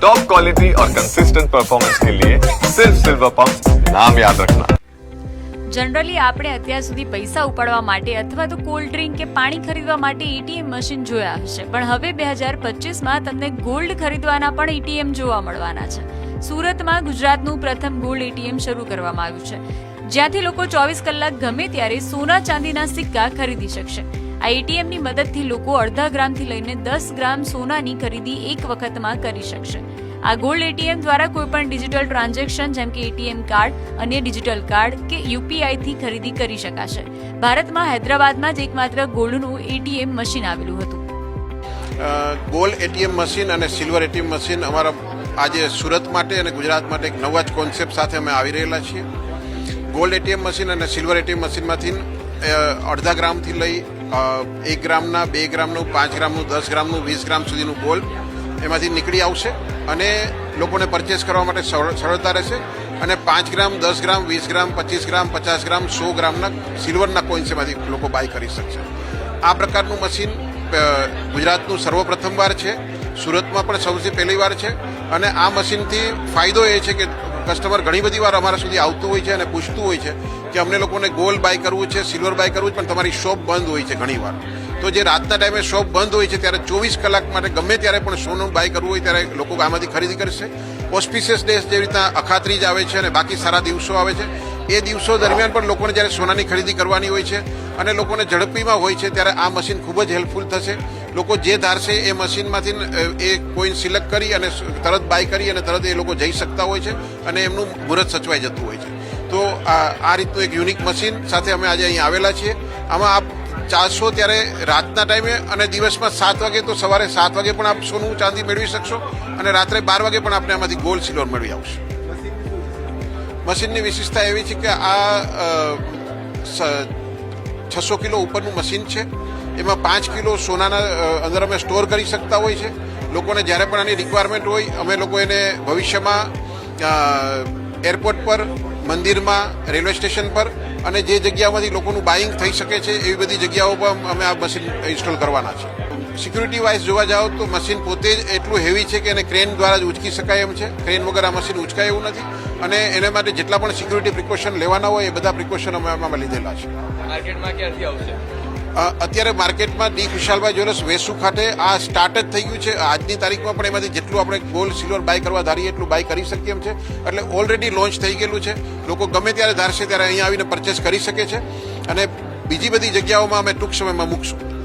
Top quality और consistent performance के लिए सिर्फ सिल्वर पंप नाम याद रखना જનરલી આપણે અત્યાર સુધી પૈસા ઉપાડવા માટે અથવા તો કોલ્ડ ડ્રિંક કે પાણી ખરીદવા માટે એટીએમ મશીન જોયા હશે પણ હવે બે હજાર પચીસમાં તમને ગોલ્ડ ખરીદવાના પણ એટીએમ જોવા મળવાના છે સુરતમાં ગુજરાતનું પ્રથમ ગોલ્ડ એટીએમ શરૂ કરવામાં આવ્યું છે જ્યાંથી લોકો ચોવીસ કલાક ગમે ત્યારે સોના ચાંદીના સિક્કા ખરીદી શકશે આ એટીએમની મદદથી લોકો અડધા ગ્રામથી લઈને દસ ગ્રામ સોનાની ખરીદી એક વખતમાં કરી શકશે. આ ગોલ્ડ એટીએમ દ્વારા કોઈપણ ડિજિટલ ટ્રાન્ઝેક્શન જેમ કે એટીએમ કાર્ડ, અન્ય ડિજિટલ કાર્ડ કે યુપીઆઈથી ખરીદી કરી શકાશે. ભારતમાં હૈદરાબાદમાં જ એકમાત્ર ગોલ્ડનું એટીએમ મશીન આવેલું હતું. ગોલ્ડ એટીએમ મશીન અને સિલ્વર એટીએમ મશીન અમારા આજે સુરત માટે અને ગુજરાત માટે એક નવા જ કોન્સેપ્ટ સાથે અમે આવી રહેલા છીએ. ગોલ્ડ એટીએમ મશીન અને સિલ્વર એટીએમ મશીનમાંથી અડધા ગ્રામથી લઈ એક ગ્રામના, બે ગ્રામનું, પાંચ ગ્રામનું, દસ ગ્રામનું, વીસ ગ્રામ સુધીનું ગોલ્ડ એમાંથી નીકળી આવશે અને લોકોને પરચેસ કરવા માટે સરળ- સરળતા રહેશે અને પાંચ ગ્રામ, દસ ગ્રામ, વીસ ગ્રામ, પચીસ ગ્રામ, પચાસ ગ્રામ, સો ગ્રામના સિલ્વરના કોઇન્સ એમાંથી લોકો બાય કરી શકશે. આ પ્રકારનું મશીન ગુજરાતનું સર્વપ્રથમવાર છે. સુરતમાં પણ સૌથી પહેલી વાર છે. અને આ મશીનથી ફાયદો એ છે કે કસ્ટમર ઘણી બધી વાર અમારા સુધી આવતું હોય છે અને પૂછતું હોય છે કે અમને લોકોને ગોલ્ડ બાય કરવું છે, સિલ્વર બાય કરવું છે, પણ તમારી શોપ બંધ હોય છે ઘણી વાર. તો જે રાતના ટાઈમે શોપ બંધ હોય છે ત્યારે ચોવીસ કલાક માટે ગમે ત્યારે પણ સોનું બાય કરવું હોય ત્યારે લોકો આમાંથી ખરીદી કરશે. ઓસ્પિશિયસ ડેઝ જેવી રીતના અખાત્રીજ આવે છે અને બાકી સારા દિવસો આવે છે. એ દિવસો દરમિયાન પણ લોકોને જ્યારે સોનાની ખરીદી કરવાની હોય છે અને લોકોને ઝડપીમાં હોય છે ત્યારે આ મશીન ખૂબ જ હેલ્પફુલ થશે. લોકો જે ધારશે એ મશીનમાંથી એ કોઈન સિલેક્ટ કરી અને તરત બાય કરી અને તરત એ લોકો જઈ શકતા હોય છે અને એમનું મુહૂર્ત સચવાઈ જતું હોય છે. તો આ રીતનું એક યુનિક મશીન સાથે અમે આજે અહીં આવેલા છીએ. આમાં આપ ચારસો ત્યારે રાતના ટાઈમે અને દિવસમાં સાત વાગે તો સવારે સાત વાગે પણ આપ સોનું ચાંદી મેળવી શકશો અને રાત્રે બાર વાગે પણ આપણે આમાંથી ગોલ્ડ સિલ્વર મેળવી આવશે. મશીનની વિશેષતા એવી છે કે આ છસો કિલો ઉપરનું મશીન છે. એમાં પાંચ કિલો સોનાના અંદર અમે સ્ટોર કરી શકતા હોય છે. લોકોને જ્યારે પણ આની રિક્વાયરમેન્ટ હોય, અમે લોકો એને ભવિષ્યમાં એરપોર્ટ પર, મંદિરમાં રેલવે સ્ટેશન પર અને જે જગ્યામાંથી લોકોનું બાઇંગ થઈ શકે છે, એવી બધી જગ્યાઓ પર અમે આ મશીન ઇન્સ્ટોલ કરવાના છે. સિક્યુરિટી વાઇઝ જોવા જાઓ તો મશીન પોતે જ એટલું હેવી છે કે એને ક્રેન દ્વારા જ ઉંચકી શકાય એમ છે. ક્રેન વગર આ મશીન ઉચકાય એવું નથી. અને એના માટે જેટલા પણ સિક્યુરિટી પ્રિકોશન લેવાના હોય, એ બધા પ્રિકોશન અમે આમાં લીધેલા છે. માર્કેટમાં ક્યારથી આવશે? અત્યારે માર્કેટમાં ડી ખુશાલભાઈ જ્વેલર્સ વેસુ ખાતે આ સ્ટાર્ટ જ થઈ ગયું છે. આજની તારીખમાં પણ એમાંથી જેટલું આપણે ગોલ્ડ સિલ્વર બાય કરવા ધારીએ એટલું બાય કરી શકીએ એમ છે. એટલે ઓલરેડી લોન્ચ થઈ ગયેલું છે. લોકો ગમે ત્યારે ધારશે ત્યારે અહીંયા આવીને પરચેસ કરી શકે છે. અને બીજી બધી જગ્યાઓમાં અમે ટૂંક સમયમાં મૂકશું.